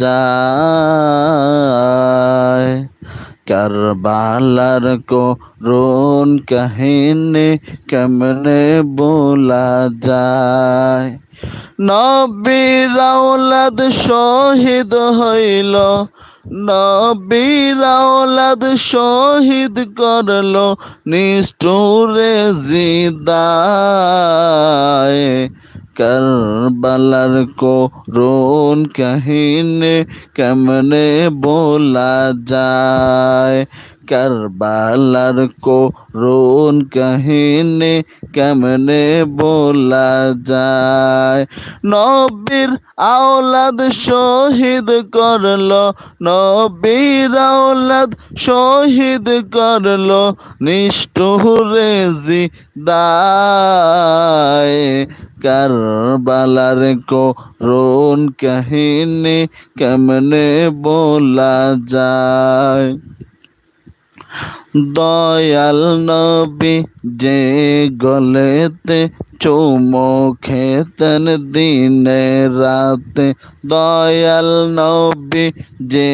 যায়। কারবালার করুণ কাহিনী কেমনে বলা যায়? নবীর আওলাদ শহীদ হইল, নবীর আওলাদ শহীদ করল নিষ্ঠুরে জিদায়। কারবালার করুণ কাহিনী কেমনে বলা যায়? কারবালার করুণ কাহিনী কেমনে বলা যায় নবীর আওলাদ শহীদ করল নবীর আওলাদ শহীদ করল নিষ্ঠুরে জিদায় কারবালার করুণ কাহিনী কেমনে বলা যায় দয়াল নবী যে গলেতে চুমো খেতেন দিনে রাতে। দয়াল নবী যে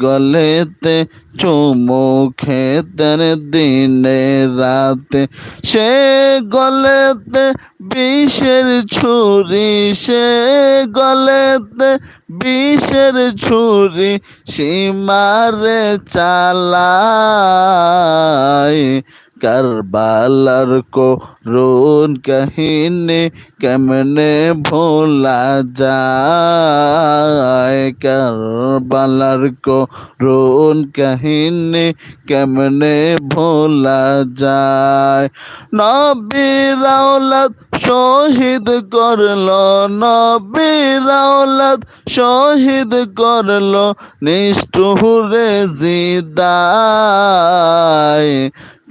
গলেতে চুমো খেতেন দিনে রাতে। সে গলেতে বিষের ছুরি, সে গলেতে বিষের ছুরি সীমারে চালায়। কারবালার করুণ কাহিনী কেমনে ভোলা যায়? কারবালার করুণ কাহিনী কেমনে ভোলা যায়? নবীর আওলাদ শহীদ করল, নবীর আওলাদ শহীদ করল, নিষ্ঠুরে জিদায়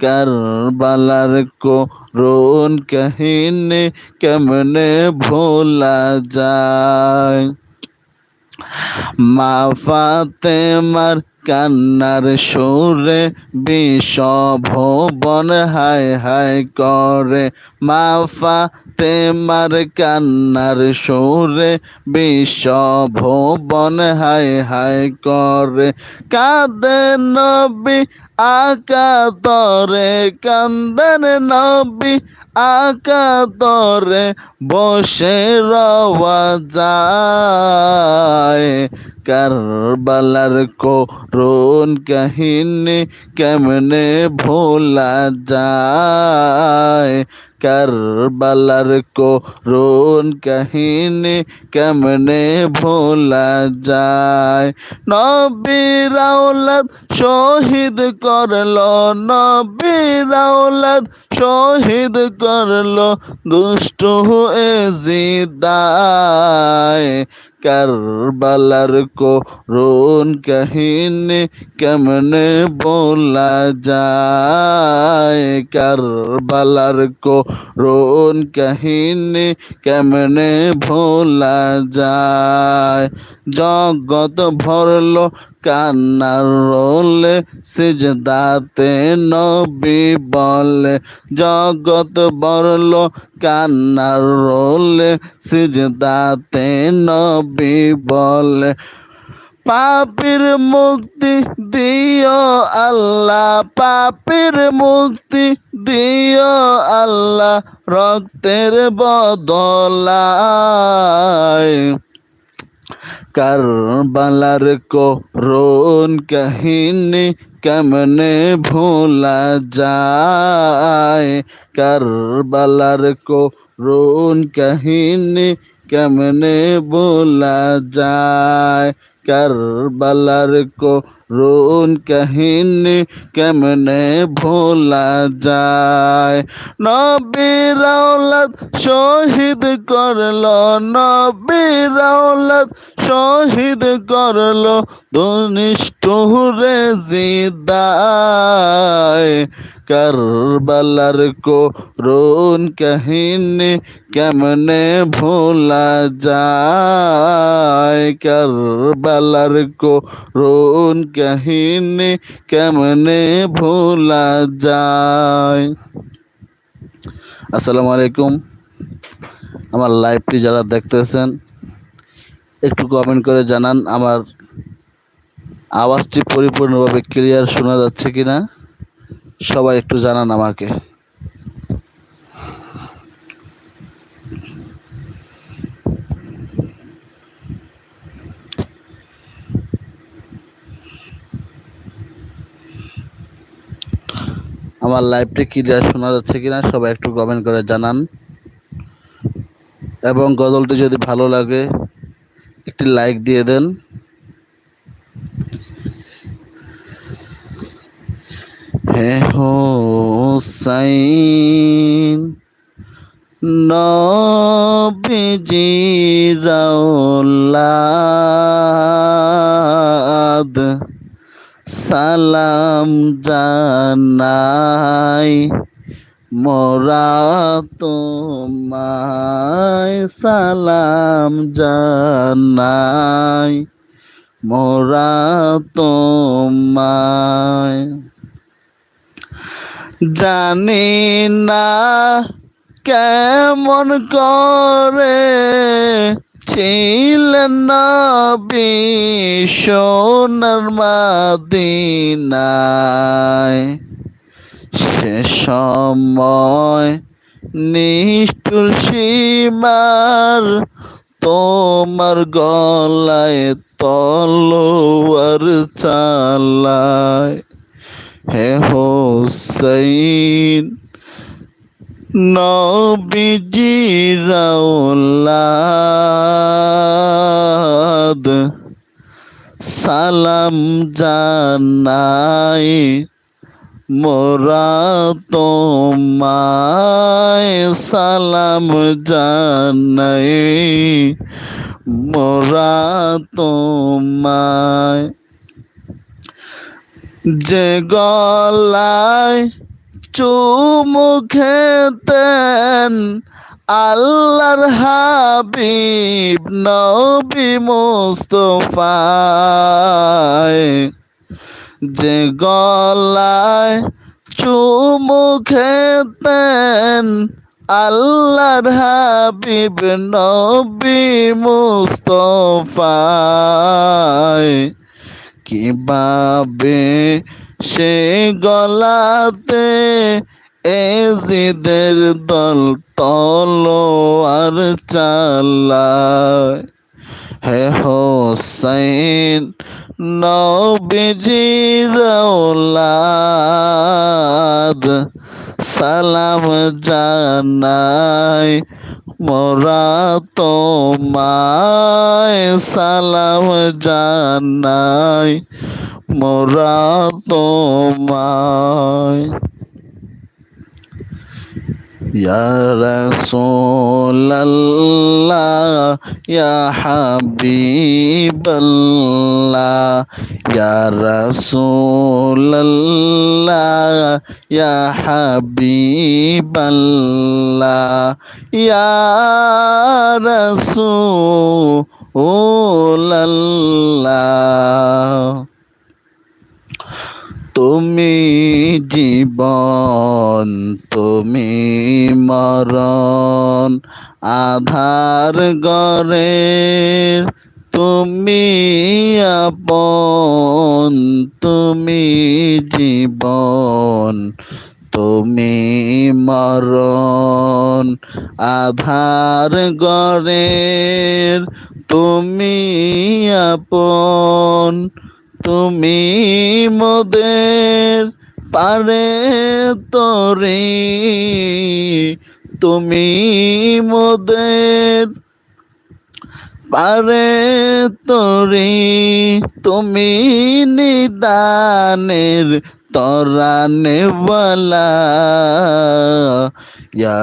কারবালার করুণ কাহিনী কেমনে ভোলা যায় মা ফাতেমার কান্নার সুরে বিষ ভুবন হায় হায় করে মা ফাতেমার কান্নার সুরে বিষ ভুবন হায় হায় করে কাঁদে নবী আকা তরে কান্দন নবী আকা তরে বসে রওয়া যায়। কারবালার রোন কাহিনী কেমনে ভোলা যায়? কারবালার করুণ কাহিনী কেমনে ভোলা যায়? নবীর আওলাদ শহীদ করল, নবীর আওলাদ শহীদ করল দুষ্ট হয়ে জিদায়। কারবালার কো রোন কাহিনী কেমনে বলা যায়? কারবালার রোন কাহিনী কেমনে ভোলা যায়? জগত ভরলো কান্নার রোলে সিজদাতে নবী বলে, জগৎ বরল কান্নার রোলে সিজদাতে নবী বলে। পাপির মুক্তি দিও আল্লাহ, পাপির মুক্তি দিও আল্লাহ, রক্তের বদলায়। কারবালার করুণ কাহিনী কেমনে ভোলা যায়? কারবালার করুণ কাহিনী কেমনে ভোলা যায়? কারবালার করুণ কাহিনী কেমনে ভোলা যায়? নবীর আওলাদ শহীদ করল, নবীর আওলাদ শহীদ করল দুনিষ্ঠুরে জিদায়। কারবালার করুণ কাহিনী কেমনে ভোলা যায়? কারবালার করুণ কাহিনী কেমনে ভোলা যায়? আসসালামু আলাইকুম। আমার লাইভটি যারা দেখতেছেন, একটু কমেন্ট করে জানান আমার আওয়াজটি পরিপূর্ণভাবে ক্লিয়ার শোনা যাচ্ছে কিনা। সবাই একটু জানান আমাকে। আমার লাইভটি ক্লিয়ার শোনা যাচ্ছে কিনা সবাই একটু কমেন্ট করে জানান। এবং গজলটি যদি ভালো লাগে, একটি লাইক দিয়ে দেন। হে হোসাইন নবীজি রাউলাদ সালাম জানাই মোরা তোমায়। সালাম জানাই মোরা তোমায়। জানি না কেমন করে ছিলেন নবী সোনার মাদিনায়। সে সময় নিষ্ঠুর সীমার তোমার গলায় তলোয়ার চালায়। হে হোসাইন নবীজি রাউলাদ সালাম জানাই মোরা তোমায় সালাম জানাই মোরা তোমায়। যে গলায় চুমু খেতেন আল্লাহর হাবিব নবী মুস্তফায়। যে গলায় চুমু খেতেন আল্লাহর হাবিব নবী মুস্তফায়। কীভাবে সে গলাতে এজিদের দল তলোয়ার চালায়। হে হোসাইন নবীজির ঔলাদ সালাম জানাই মোরা তোমায়। সালাম জানাই মোরা তোমায়। রসোল্লাহ হাবিবল্লা রসোল্লাহ হাবিবল্লা রসোল্লাহ তুমি জীবন, তুমি মরণ। আধার গরে তুমি আপন, তুমি জীবন, তুমি মরণ। আধার গরের তুমি আপন তুমি মোদের পারে তোরে তুমি মোদের পারে তোরে তুমি নিদানের তরানে বলা। ইয়া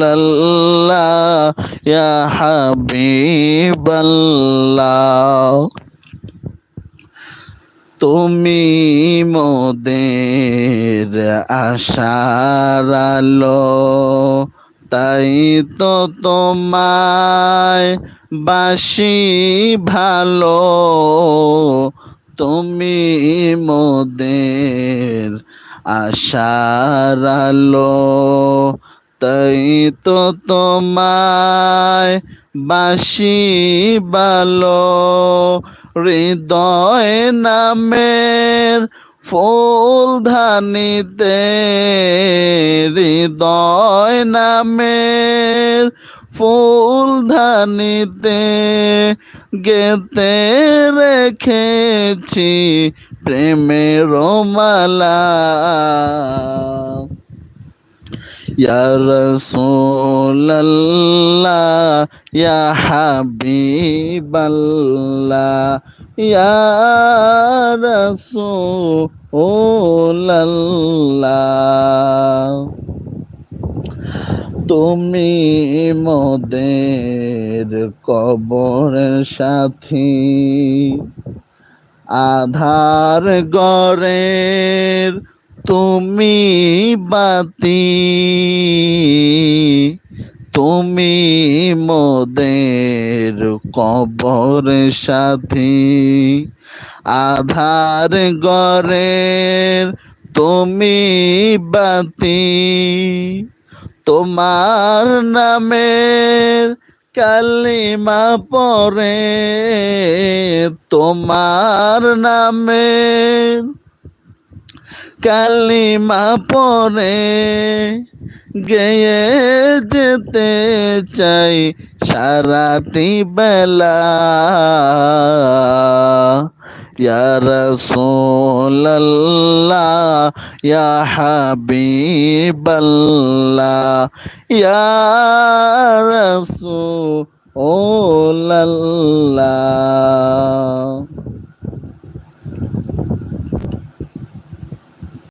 রাসূলাল্লাহ ইয়া হাবিবাল্লাহ। তুমি মোদের আশার আলো, তাই তো তোমায় বাসি ভালো। তুমি মোদের আশার আলো। তাই তো তোমায় বাসি ভালো হৃদয় নামের ফুল ধানিতে, হৃদয় নামের ফুল ধানিতে গেতে রেখেছি প্রেমের মালা। ইয়া রাসূলাল্লাহ ইয়া হাবিবাল্লাহ ইয়া রাসূলাল্লাহ তুমি মোদের কবর সাথী আধার গরের তুমি বাতি, তুমি মোদের কবর সাথী। আধার গরের তুমি বাতি, তোমার নামের কালিমা পরে তোমার নামের কালিমা পরে গেয়ে যেতে চাই সারাটি বেলা। ইয়া রাসূলাল্লাহ ইয়া হাবিবাল্লাহ ইয়া রাসূলাল্লাহ।